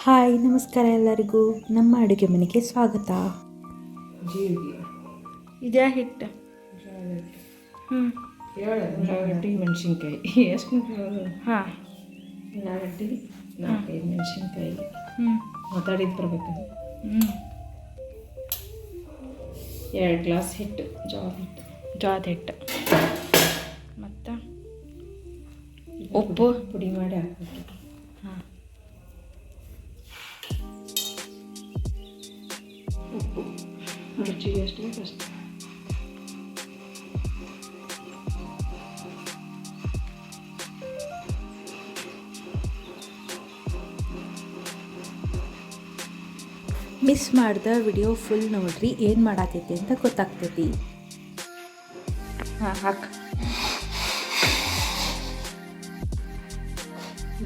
Hi ನಮಸ್ಕಾರ ಎಲ್ಲರಿಗೂ. ನಮ್ಮ ಅಡುಗೆ ಮನೆಗೆ ಸ್ವಾಗತ. ಜೀರಿಗೆ ಇದ್ಯಾ ಹಿಟ್ಟು ಉಳ್ಳಾಗಡ್ಡಿ ಮೆಣಸಿನ್ಕಾಯಿ. ಎಷ್ಟು ಹಾಂ. ಉಳ್ಳಾಗಡ್ಡಿ ನಾಲ್ಕೈದು ಮೆಣಸಿನ್ಕಾಯಿ. ಹ್ಞೂ ಮಾತಾಡಿದ್ದು ಬರ್ಬೇಕು. ಹ್ಞೂ ಎರಡು ಗ್ಲಾಸ್ ಹಿಟ್ಟು ಜೋಳ ಹಿಟ್ಟು. ಜೋಳದ ಹಿಟ್ಟು. ಮತ್ತು? ಉಪ್ಪು? ಪುಡಿ ಮಾಡಿ ಹಾಕ್ಬೇಕು. ಎಷ್ಟು ಬೇಕು ಅಷ್ಟು. ಮಿಸ್ ಮಾಡಿದ ವಿಡಿಯೋ ಫುಲ್ ನೋಡ್ರಿ ಏನು ಮಾಡಾತೈತಿ ಅಂತ ಗೊತ್ತಾಗ್ತೈತಿ. ಹಾಂ ಹಾಕ್.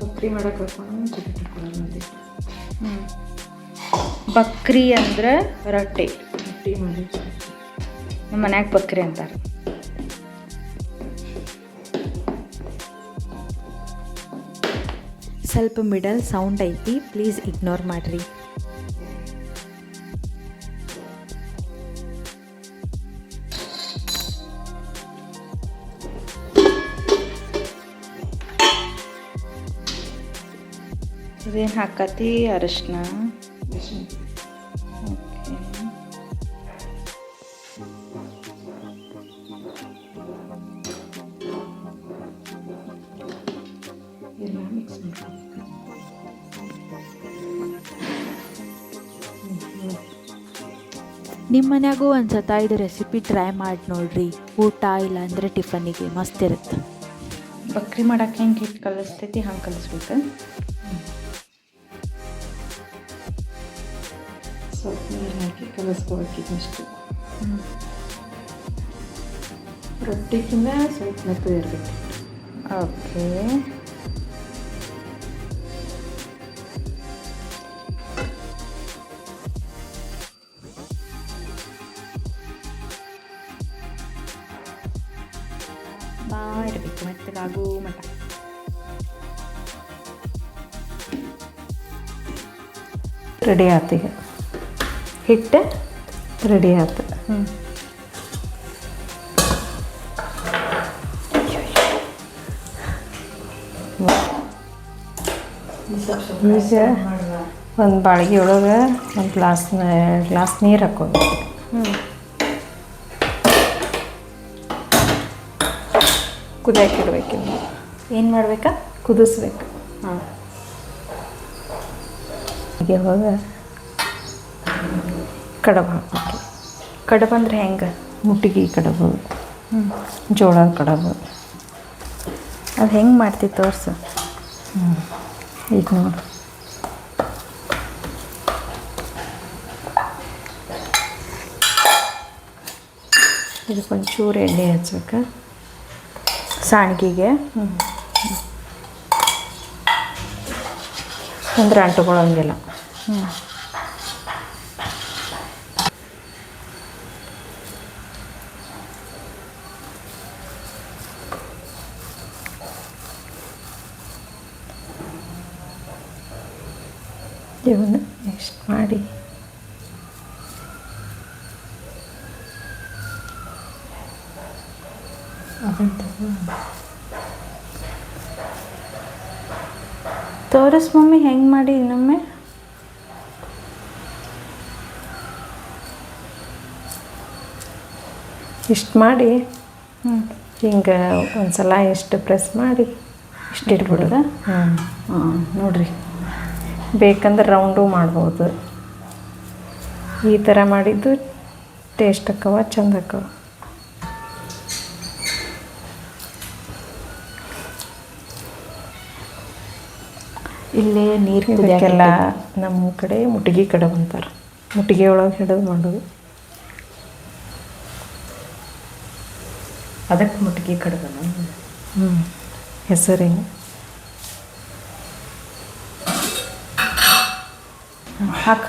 ಬಕ್ರಿ ಮಾಡಕ್ಕೆ ಬಕ್ರಿ ಅಂದ್ರೆ ರೊಟ್ಟಿ. ರೊಟ್ಟಿ ಮಾಡಿ ನಮ್ಮ ಮನ್ಯಾಗ ಬಕ್ರಿ ಅಂತಾರೆ. ಸ್ವಲ್ಪ ಮಿಡಲ್ ಸೌಂಡ್ ಐತಿ ಪ್ಲೀಸ್ ಇಗ್ನೋರ್ ಮಾಡಿರಿ. ಇದೇನು ಹಾಕತಿ ಅರಶಿನ? ನಿಮ್ಮ ಒಂದು ಸತ ಇದು ರೆಸಿಪಿ ಟ್ರೈ ಮಾಡಿ ನೋಡ್ರಿ. ಊಟ ಇಲ್ಲ ಅಂದರೆ ಟಿಫನಿಗೆ ಮಸ್ತ್ ಇರುತ್ತೆ. ಬಕ್ರಿ ಮಾಡಕ್ಕೆ ಹೆಂಗೆ ಹಿಟ್ಟು ಕಲಿಸ್ತೈತಿ ಹಂಗೆ ಕಲಿಸ್ಬೇಕು. ಸ್ವಲ್ಪ ನೀರು ಹಾಕಿ ರೊಟ್ಟಿ ರೊಟ್ಟಿಗಿಂತ ಸ್ವಲ್ಪ ಮೆತ್ತಗೆ ಇರಬೇಕು. ಓಕೆ. ಬಾ ಇರಬೇಕು ಮೆತ್ತಗಾಗೋ ಮಟ ರೆಡಿ ಆತು ಈಗ ಹಿಟ್ಟು ರೆಡಿ ಆಯ್ತು ಹ್ಞೂ ಒಂದು ಬಾಳಿಗೆ ಒಳಗೆ ಒಂದು ಗ್ಲಾಸ್ ಗ್ಲಾಸ್ ನೀರು ಹಾಕೋದು ಹ್ಞೂ ಕುದಿಯಕ್ಕೆ ಇಡಬೇಕಿನ್ನು ಏನು ಮಾಡ್ಬೇಕಾ? ಕುದಿಸ್ಬೇಕು. ಹಾಂ. ಇವಾಗ ಕಡಬು ಹಾಕಬೇಕು. ಕಡುಬು ಅಂದ್ರೆ ಹೆಂಗೆ? ಮುಟ್ಟಿಗೆ ಕಡಬ. ಹ್ಞೂ ಜೋಳ ಕಡಬು. ಅದು ಹೆಂಗೆ ಮಾಡ್ತಿ ತೋರ್ಸು. ಈಗ ನೋಡಿ. ಇದಕ್ಕೊಂಚೂರು ಎಣ್ಣೆ ಹಚ್ಬೇಕು? ಸಾಣಿಗೆಗೆ. ಅಂದ್ರೆ ಅಂಟುಕೊಳ್ಳೋಂಗಿಲ್ಲ. ಹ್ಞೂ ಇವನ್ನ ನೆಕ್ಸ್ಟ್ ಮಾಡಿ. ತೋರಿಸ್ ಮಮ್ಮಿ ಹೆಂಗೆ ಮಾಡಿ ಇನ್ನೊಮ್ಮೆ? ಇಷ್ಟು ಮಾಡಿ. ಹ್ಞೂ ಹಿಂಗೆ ಒಂದು ಸಲ ಇಷ್ಟು ಪ್ರೆಸ್ ಮಾಡಿ. ಇಷ್ಟು ಇಟ್ಬಿಡೋದ? ಹ್ಞೂ ಹಾಂ ನೋಡ್ರಿ. ಬೇಕಂದ್ರೆ ರೌಂಡು ಮಾಡ್ಬೋದು. ಈ ಥರ ಮಾಡಿದ್ದು ಟೇಸ್ಟ್ ಅಕ್ಕವ ಚಂದ ಅಕ್ಕವ. ಇಲ್ಲೇ ನೀರು ಕುದಿಯಕ್ಕೆಲ್ಲ ನಮ್ಮ ಕಡೆ ಮುಟ್ಟಿಗೆ ಕಡಬು ಅಂತಾರೆ. ಮುಟ್ಟಿಗೆ ಒಳಗೆ ಹಿಡಿದು ಮಾಡೋದು. ಅದಕ್ಕೆ ಮುಟ್ಟಿಗೆ ಕಡುಬನ ಹ್ಞೂ ಹೆಸರೇನು? ಹಾಕ್.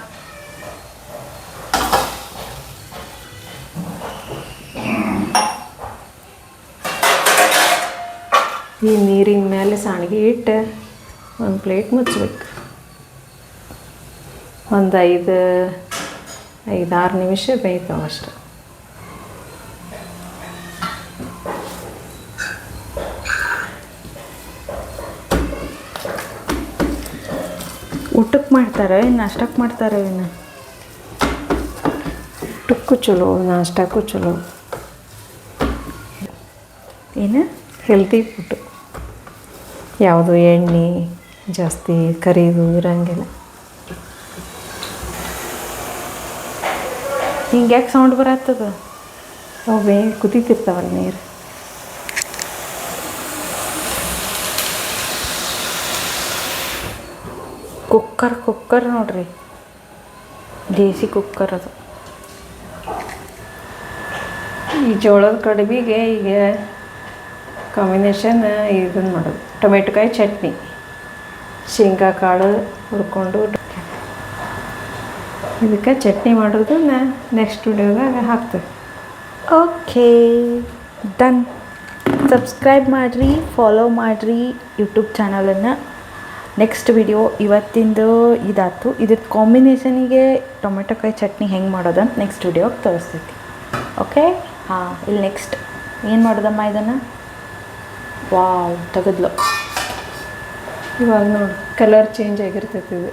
ಈ ನೀರಿನ ಮೇಲೆ ಸಾಣಿಗೆ ಇಟ್ಟು ಒಂದು ಪ್ಲೇಟ್ ಮುಚ್ಚಬೇಕು ಒಂದು ಐದು, ಐದಾರು ನಿಮಿಷ ಬೇಯ್ತಾವ ಅಷ್ಟೆ. ಊಟಕ್ಕೆ ಮಾಡ್ತಾರೆ ಇನ್ನು ನಾಷ್ಟಕ್ಕೆ ಮಾಡ್ತಾರೆ ಇನ್ನು ಊಟಕ್ಕೂ ಚಲೋ, ನಾಷ್ಟಕ್ಕೂ ಚಲೋ. ಏನು? ಹೆಲ್ತಿ ಫುಡ್ ಯಾವುದು ಎಣ್ಣೆ ಜಾಸ್ತಿ ಕರಿದು ಇರಂಗಿಲ್ಲ. ಹಿಂಗೆ ಯಾಕೆ ಸೌಂಡ್ ಬರತ್ತದ? ಅವು ಬೇ ಕುದೀತಿರ್ತಾವಲ್ಲ ನೀರು. ಕುಕ್ಕರ್ ಕುಕ್ಕರ್ ನೋಡ್ರಿ. ದೇಸಿ ಕುಕ್ಕರ್ ಅದು. ಈ ಜೋಳದ ಕಡುಬಿಗೆ ಈಗ ಕಾಂಬಿನೇಷನ್ ಇದನ್ನು ಮಾಡೋದು. ಟೊಮೆಟೊಕಾಯಿ ಚಟ್ನಿ. ಶೇಂಗಾ ಕಾಳು ಹುರ್ಕೊಂಡು ಇದಕ್ಕೆ ಚಟ್ನಿ ಮಾಡೋದು ನಾ ನೆಕ್ಸ್ಟ್ ವಿಡಿಯೋದಾಗ ಹಾಕ್ತೇವೆ. ಓಕೆ ಡನ್ ಸಬ್ಸ್ಕ್ರೈಬ್ ಮಾಡಿರಿ ಫಾಲೋ ಮಾಡಿರಿ ಯೂಟ್ಯೂಬ್ ಚಾನಲನ್ನು ನೆಕ್ಸ್ಟ್ ವಿಡಿಯೋ ಇವತ್ತಿಂದು ಇದಾಯ್ತು. ಇದ್ರ ಕಾಂಬಿನೇಷನಿಗೆ ಟೊಮೆಟೊಕಾಯಿ ಚಟ್ನಿ ಹೆಂಗೆ ಮಾಡೋದಂತ ನೆಕ್ಸ್ಟ್ ವಿಡಿಯೋಗೆ ತೋರಿಸ್ತೈತಿ ಓಕೆ ಹಾಂ, ಇಲ್ಲಿ ನೆಕ್ಸ್ಟ್ ಏನು ಮಾಡೋದಮ್ಮ ಇದನ್ನು? ವಾವ್ ತೆಗೆದ್ಲು. ಇವಾಗ ನೋಡಿ ಕಲರ್ ಚೇಂಜ್ ಆಗಿರ್ತೈತಿ ಇದು.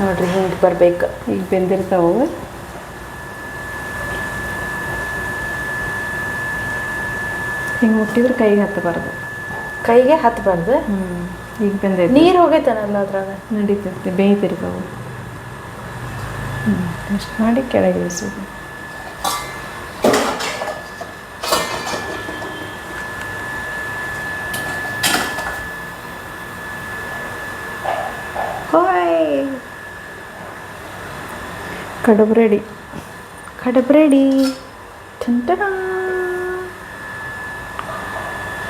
ನೋಡ್ರಿ ಹಿಂಗೆ ಬರಬೇಕು. ಈಗ ಬೆಂದಿರ್ತಾವೆ ಹಿಂಗೆ ಮುಟ್ಟಿದ್ರೆ ಕೈಗೆ ಹತ್ತಬಾರ್ದು ಕೈಗೆ ಹತ್ತಬಾರ್ದು ಹ್ಞೂ ಈಗ ಬೆಂದೈತಿ. ನೀರು ಹೋಗೈತನಲ್ಲ ಅದ್ರಾಗ? ನಡೀತೈತಿ ಬೇಯ್ತಿರ್ತಾವೆ. ಹ್ಞೂ ಅಷ್ಟು ಮಾಡಿ ಕೆಳಗೆ ಇಳಿಸೋದು. ಕಡುಬು ರೆಡಿ ಕಡಬು ರೆಡಿ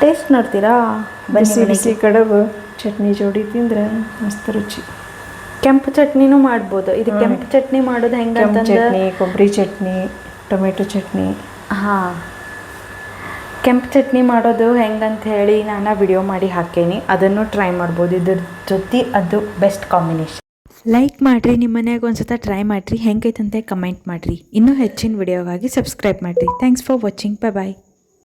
ಟೇಸ್ಟ್ ನೋಡ್ತೀರಾ ಬಿಸಿ ಬಿಸಿ ಕಡಬು. ಚಟ್ನಿ ಜೋಡಿ ತಿಂದರೆ ಮಸ್ತ್ ರುಚಿ. ಕೆಂಪು ಚಟ್ನಿನೂ ಮಾಡ್ಬೋದು. ಇದು ಕೆಂಪು ಚಟ್ನಿ ಮಾಡೋದು ಕೆಂಪು ಚಟ್ನಿ ಕೊಬ್ಬರಿ ಚಟ್ನಿ ಟೊಮೆಟೊ ಚಟ್ನಿ. ಹಾಂ. ಕೆಂಪು ಚಟ್ನಿ ಮಾಡೋದು ಹೆಂಗಂತ ಹೇಳಿ ನಾನು ವಿಡಿಯೋ ಮಾಡಿ ಹಾಕೇನಿ. ಅದನ್ನು ಟ್ರೈ ಮಾಡ್ಬೋದು. ಇದ್ರ ಜೊತೆ ಅದು ಬೆಸ್ಟ್ ಕಾಂಬಿನೇಷನ್ ಲೈಕ್ ಮಾಡಿರಿ ನಿಮ್ಮ ಮನ್ಯಾಗ ಒಂದ್ಸತ ಟ್ರೈ ಮಾಡಿರಿ, ಹೆಂಗೈತಂತೆ ಕಮೆಂಟ್ ಮಾಡಿರಿ. ಇನ್ನೂ ಹೆಚ್ಚಿನ ವಿಡಿಯೋಗಾಗಿ ಸಬ್ಸ್ಕ್ರೈಬ್ ಮಾಡಿರಿ. Thanks for watching bye bye